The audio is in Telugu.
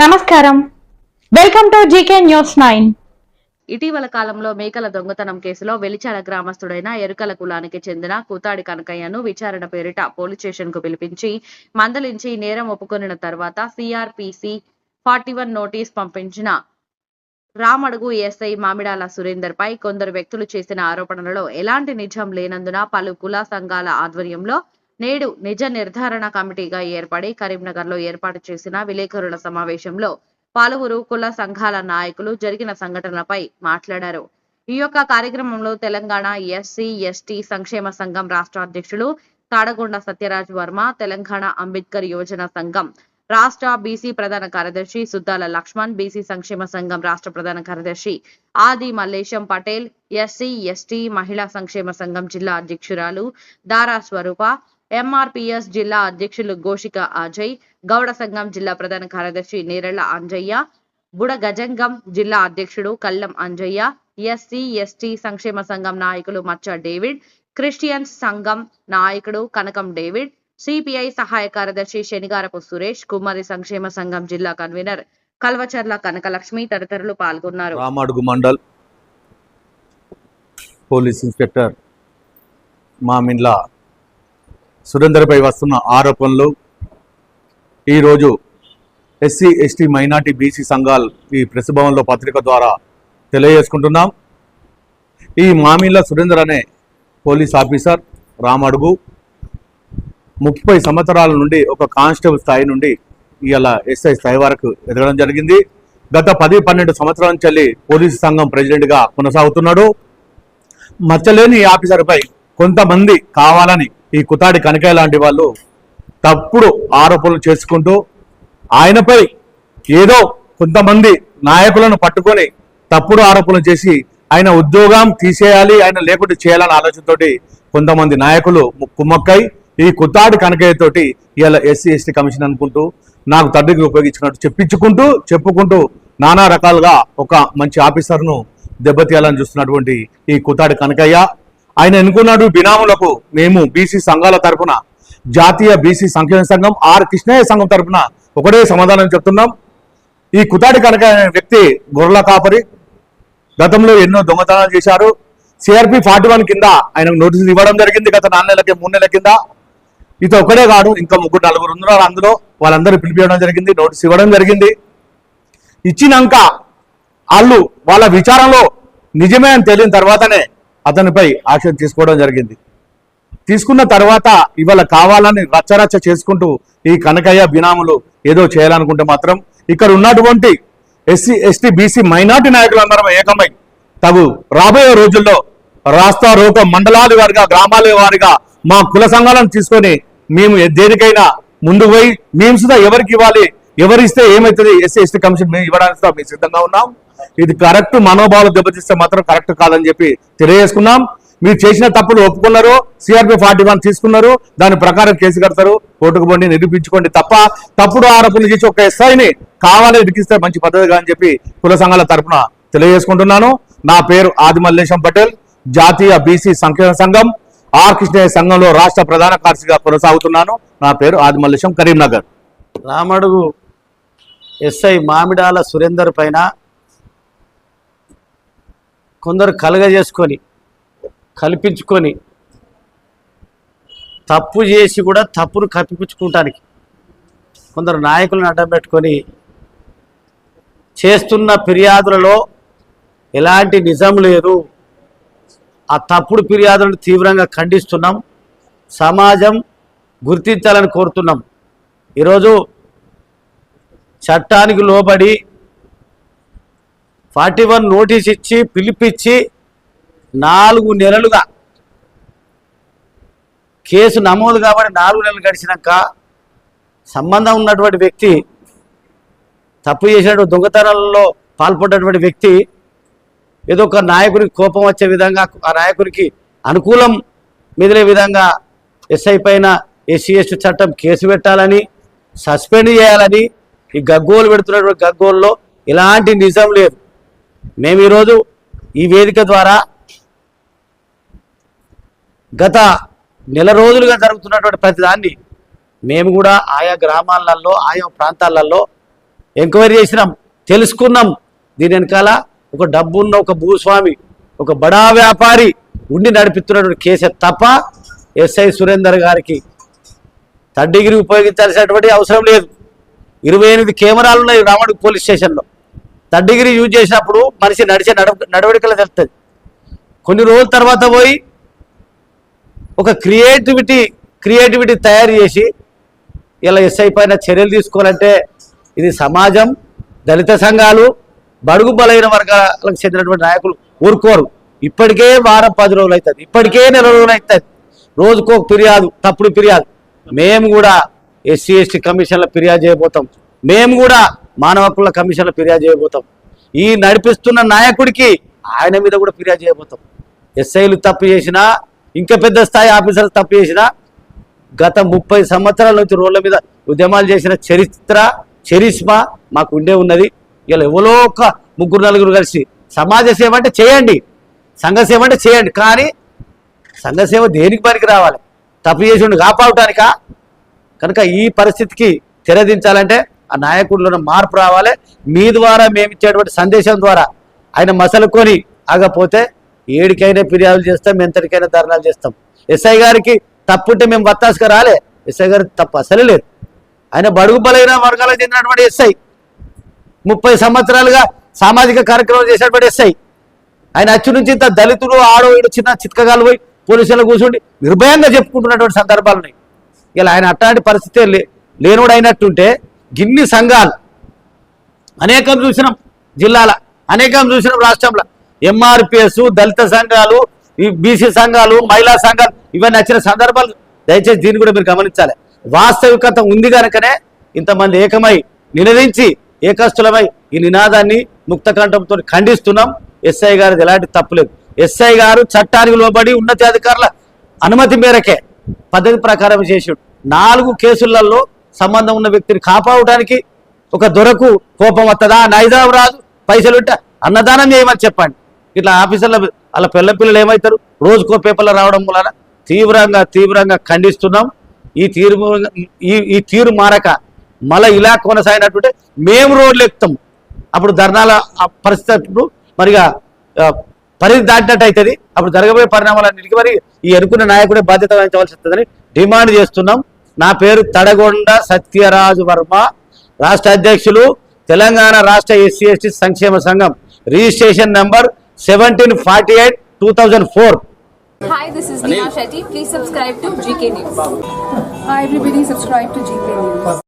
నమస్కారం. Welcome to GK news nine ఇటీవల కాలంలో మేకల దొంగతనం కేసులో వెలిచాల గ్రామస్తుడైన ఎరుకల కులానికి చెందిన కూతాడి కనకయ్యను విచారణ పేరిట పోలీస్ స్టేషన్కు పిలిపించి మందలించి నేరం ఒప్పుకొనిన తర్వాత సిఆర్పిసి ఫార్టీ వన్ నోటీస్ పంపించిన రామడుగు ఎస్ఐ మామిడాల సురేందర్ పై కొందరు వ్యక్తులు చేసిన ఆరోపణలలో ఎలాంటి నిజం లేనందున పలు కుల సంఘాల ఆధ్వర్యంలో నేడు నిజ నిర్ధారణ కమిటీగా ఏర్పడి కరీంనగర్లో ఏర్పాటు చేసిన విలేకరుల సమావేశంలో పలువురు కుల సంఘాల నాయకులు జరిగిన సంఘటనలపై మాట్లాడారు. ఈ యొక్క కార్యక్రమంలో తెలంగాణ ఎస్సీ ఎస్టీ సంక్షేమ సంఘం రాష్ట్ర అధ్యక్షులు తాడగొండ సత్యరాజ్ వర్మ తెలంగాణ అంబేద్కర్ యోజన సంఘం రాష్ట్ర బీసీ ప్రధాన కార్యదర్శి సుద్దాల లక్ష్మణ్ బీసీ సంక్షేమ సంఘం రాష్ట్ర ప్రధాన కార్యదర్శి ఆది మల్లేశం పటేల్ ఎస్సీ ఎస్టీ మహిళా సంక్షేమ సంఘం జిల్లా అధ్యక్షురాలు దారా స్వరూప ఎంఆర్పిఎస్ జిల్లా అధ్యక్షులు గోషిక అజయ్ గౌడ సంఘం జిల్లా ప్రధాన కార్యదర్శి నేరెళ్ళ అంజయ్య బుడ గజంగం జిల్లా అధ్యక్షుడు కల్లం అంజయ్య ఎస్సీ ఎస్టీ సంక్షేమ సంఘం నాయకులు మచ్చ డేవిడ్ క్రిస్టియన్స్ సంఘం నాయకుడు కనకం డేవిడ్ సిపిఐ సహాయ కార్యదర్శి శనిగారపు సురేష్ కుమారి సంక్షేమ సంఘం జిల్లా కన్వీనర్ కల్వచర్ల కనకలక్ష్మి తదితరులు పాల్గొన్నారు. Ramadugu mandal police inspector Mamindla సురేందర్పై వస్తున్న ఆరోపణలు. ఈరోజు ఎస్సీ ఎస్టీ మైనార్టీ బీసీ సంఘాలు ఈ ప్రెస్ భవన్లో పత్రిక ద్వారా తెలియజేసుకుంటున్నాం. ఈ మామిళ్ళ సురేందర్ అనే పోలీస్ ఆఫీసర్ రామడుగు ముప్పై సంవత్సరాల నుండి ఒక కానిస్టేబుల్ స్థాయి నుండి ఇవాళ ఎస్ఐ స్థాయి వరకు ఎదగడం జరిగింది. గత పది పన్నెండు సంవత్సరాల నుంచి పోలీసు సంఘం ప్రెసిడెంట్గా కొనసాగుతున్నాడు. మచ్చలేని ఈ ఆఫీసర్పై కొంతమంది కావాలని ఈ కుతాడి కనకాయ లాంటి వాళ్ళు తప్పుడు ఆరోపణలు చేసుకుంటూ ఆయనపై ఏదో కొంతమంది నాయకులను పట్టుకొని తప్పుడు ఆరోపణలు చేసి ఆయన ఉద్యోగం తీసేయాలి ఆయన లేకుండా చేయాలనే ఆలోచనతోటి కొంతమంది నాయకులు కుమ్మక్కై ఈ కుతాడి కనకయ్యతోటి ఇలా ఇవాళ ఎస్సీ ఎస్టీ కమిషన్ అనుకుంటూ నాకు తండ్రికి ఉపయోగించుకున్నట్టు చెప్పించుకుంటూ చెప్పుకుంటూ నానా రకాలుగా ఒక మంచి ఆఫీసర్ను దెబ్బతీయాలని చూస్తున్నటువంటి ఈ కుతాడి కనకయ్య. ఆయన ఎన్నుకున్నాడు బినాములకు మేము బీసీ సంఘాల తరఫున జాతీయ బీసీ సంక్షేమ సంఘం ఆర్ కృష్ణయ్య సంఘం తరపున ఒకటే సమాధానం చెప్తున్నాం. ఈ కుతాడి కనుక వ్యక్తి గొర్రెల కాపరి. గతంలో ఎన్నో దొంగతనాలు చేశారు. సిఆర్పి ఫార్టీ వన్ కింద ఆయనకు నోటీసులు ఇవ్వడం జరిగింది గత నాలుగు నెలలకి మూడు నెలల కింద. ఇత ఒకడే కాదు ఇంకా ముగ్గురు నలుగురు ఉన్నారు అందులో. వాళ్ళందరూ పిలిపివ్వడం జరిగింది నోటీస్ ఇవ్వడం జరిగింది. ఇచ్చినాక వాళ్ళు వాళ్ళ విచారంలో నిజమే అని తెలియని తర్వాతనే అతనిపై యాక్షన్ తీసుకోవడం జరిగింది. తీసుకున్న తర్వాత ఇవాళ కావాలని రచ్చరచ్చ చేసుకుంటూ ఈ కనకయ్య బినాములు ఏదో చేయాలనుకుంటే మాత్రం ఇక్కడ ఉన్నటువంటి ఎస్సీ ఎస్టీ బీసీ మైనార్టీ నాయకులందరం ఏకమై తగు రాబోయే రోజుల్లో రాస్తా రోక మండలాల వారిగా గ్రామాల వారిగా మా కుల సంఘాలను తీసుకొని మేము దేనికైనా ముందు పోయి మేము సుధా ఎవరికి ఇవ్వాలి? ఎవరిస్తే ఏమవుతుంది? ఎస్సీ ఎస్టీ కమిషన్ మేము ఇవ్వడానికి మేము సిద్ధంగా ఉన్నాం. ఇది కరెక్ట్ మనోభావాలు దెబ్బతీస్తే మాత్రం కరెక్ట్ కాదని చెప్పి తెలియజేసుకున్నాం. మీరు చేసిన తప్పులు ఒప్పుకున్నారు. సిఆర్పి ఫార్టీ వన్ తీసుకున్నారు. దాని ప్రకారం కేసు కడతారు. కోర్టుకు పోండి నిరూపించుకోండి తప్ప తప్పుడు ఆరోపణలు చేసి ఒక ఎస్ఐని కావాలని ఇరికిస్తే మంచి పద్ధతిగా అని చెప్పి కుల సంఘాల తరపున తెలియజేసుకుంటున్నాను. నా పేరు ఆదిమల్లేశం పటేల్ జాతీయ బీసీ సంక్షేమ సంఘం ఆర్ కృష్ణయ్య సంఘంలో రాష్ట్ర ప్రధాన కార్యదర్శిగా కొనసాగుతున్నాను. నా పేరు ఆదిమల్లేశం కరీంనగర్. రామడుగు ఎస్ఐ మామిడాల సురేందర్ పైన కొందరు కలగజేసుకొని కల్పించుకొని తప్పు చేసి కూడా తప్పును కప్పిపుచ్చుకుంటానికి కొందరు నాయకులను అడ్డం పెట్టుకొని చేస్తున్న ఫిర్యాదులలో ఎలాంటి నిజం లేదు. ఆ తప్పుడు ఫిర్యాదులను తీవ్రంగా ఖండిస్తున్నాం. సమాజం గుర్తించాలని కోరుతున్నాం. ఈరోజు చట్టానికి లోబడి ఫార్టీ వన్ నోటీస్ ఇచ్చి పిలిపించి నాలుగు నెలలుగా కేసు నమోదు కాబట్టి నాలుగు నెలలు గడిచినాక సంబంధం ఉన్నటువంటి వ్యక్తి తప్పు చేసినటువంటి దొంగతనాలలో పాల్పడినటువంటి వ్యక్తి ఏదో ఒక నాయకుడికి కోపం వచ్చే విధంగా ఆ నాయకుడికి అనుకూలం మిదిలే విధంగా ఎస్ఐ పైన ఎస్సీ ఎస్టీ చట్టం కేసు పెట్టాలని సస్పెండ్ చేయాలని ఈ గగ్గోలు పెడుతున్నటువంటి గగ్గోల్లో ఎలాంటి నిజం లేదు. మేము ఈరోజు ఈ వేదిక ద్వారా గత నెల రోజులుగా జరుగుతున్నటువంటి ప్రతిదాన్ని మేము కూడా ఆయా గ్రామాలలో ఆయా ప్రాంతాలలో ఎంక్వైరీ చేసినాం తెలుసుకున్నాం. దీని వెనకాల ఒక డబ్బున్న ఒక భూస్వామి ఒక బడా వ్యాపారి ఉండి నడిపిస్తున్నటువంటి కేసే తప్ప ఎస్ఐ సురేందర్ గారికి థర్డ్ డిగ్రీ ఉపయోగించాల్సినటువంటి అవసరం లేదు. ఇరవై ఎనిమిది కెమెరాలు ఉన్నాయి రామడు పోలీస్ స్టేషన్లో. థర్డ్ డిగ్రీ యూజ్ చేసినప్పుడు మనిషి నడిచే నడవ నడవడికలు తెలుస్తుంది. కొన్ని రోజుల తర్వాత పోయి ఒక క్రియేటివిటీ క్రియేటివిటీ తయారు చేసి ఇలా ఎస్ఐ పైన చర్యలు తీసుకోవాలంటే ఇది సమాజం దళిత సంఘాలు బడుగు బలైన వర్గాలకు చెందినటువంటి నాయకులు ఊరుకోరు. ఇప్పటికే వారం పది రోజులు అవుతుంది ఇప్పటికే నెల రోజులు అవుతుంది రోజుకో ఫిర్యాదు తప్పుడు ఫిర్యాదు. మేము కూడా ఎస్సీ ఎస్టీ కమిషన్ల ఫిర్యాదు చేయబోతాం. మేము కూడా మానవ హక్కుల కమిషన్లో ఫిర్యాదు చేయబోతాం. ఈ నడిపిస్తున్న నాయకుడికి ఆయన మీద కూడా ఫిర్యాదు చేయబోతాం. ఎస్ఐలు తప్పు చేసినా ఇంకా పెద్ద స్థాయి ఆఫీసర్లు తప్పు చేసినా గత ముప్పై సంవత్సరాల నుంచి రోడ్ల మీద ఉద్యమాలు చేసిన చరిత్ర చరిష్మా మాకు ఉండే ఉన్నది. ఇలా ఎవరో ఒక ముగ్గురు నలుగురు కలిసి సమాజ సేవ అంటే చేయండి. సంఘ సేవ అంటే చేయండి. కానీ సంఘ సేవ దేనికి పనికి రావాలి? తప్పు చేసి ఉండి కాపాడటానికా? కనుక ఈ పరిస్థితికి తెరదించాలంటే ఆ నాయకుడిలో మార్పు రావాలి. మీ ద్వారా మేము ఇచ్చేటువంటి సందేశం ద్వారా ఆయన మసలుకొని ఆగపోతే ఏడికైనా ఫిర్యాదులు చేస్తాం ఎంతటికైనా ధర్నాలు చేస్తాం. ఎస్ఐ గారికి తప్పుంటే మేము బత్తాసుగా రాలే. ఎస్ఐ గారికి తప్పు అసలే లేదు. ఆయన బడుగు బలైన వర్గాలకు చెందినటువంటి ఎస్ఐ. ముప్పై సంవత్సరాలుగా సామాజిక కార్యక్రమాలు చేసినటువంటి ఎస్ఐ. ఆయన అచ్చు నుంచి ఇంత దళితుడు ఆడో చిన్న చిత్కగాలు పోయి పోలీసులు కూర్చుండి నిర్భయంగా చెప్పుకుంటున్నటువంటి సందర్భాలు ఉన్నాయి. ఇలా ఆయన అట్లాంటి పరిస్థితే లే లేనుడు అయినట్టుంటే గిన్ని సంఘాలు. అనేకం చూసినాం జిల్లాల అనేకం చూసినాం రాష్ట్రంలో. ఎంఆర్పిఎస్ దళిత సంఘాలు ఈ బీసీ సంఘాలు మహిళా సంఘాలు ఇవన్నీ వచ్చిన సందర్భాలు దయచేసి దీన్ని కూడా మీరు గమనించాలి. వాస్తవికత ఉంది కనుకనే ఇంతమంది ఏకమై నినదించి ఏకస్తులమై ఈ నినాదాన్ని ముక్తకంఠంతో ఖండిస్తున్నాం. ఎస్ఐ గారిది ఎలాంటి తప్పులేదు ఎస్ఐ గారు చట్టానికి లోబడి ఉన్నతాధికారుల అనుమతి మేరకే పద్ధతి ప్రకారం చేసాడు. నాలుగు కేసులలో సంబంధం ఉన్న వ్యక్తిని కాపాడటానికి ఒక దొరకు కోపం వస్తుందా నైజాం రాదు. పైసలు ఉంటే అన్నదానం చేయమని చెప్పండి. ఇట్లా ఆఫీసర్ల వాళ్ళ పిల్ల పిల్లలు ఏమవుతారు రోజుకో పేపర్లో రావడం వలన తీవ్రంగా తీవ్రంగా ఖండిస్తున్నాం. ఈ తీరు ఈ ఈ తీరు మారక మళ్ళీ ఇలా కొనసాగినట్టుంటే మేము రోడ్లు ఎక్కుతాం. అప్పుడు ధర్నాల పరిస్థితి అప్పుడు మరిగా పరిధి దాటినట్టు అవుతుంది అప్పుడు జరగబోయే పరిణామాలన్నింటికి మరి ఈ అనుకున్న నాయకుడే బాధ్యత వహించవలసి వస్తుందని డిమాండ్ చేస్తున్నాం. నా పేరు తడగొండ సత్యరాజు వర్మ రాష్ట్ర అధ్యక్షులు తెలంగాణ రాష్ట్ర ఎస్సీ ఎస్టీ సంక్షేమ సంఘం registration number seventeen forty eight two thousand four Hi, this is Neha Shetty. Please subscribe to GK News. Hi everybody, subscribe to GK News.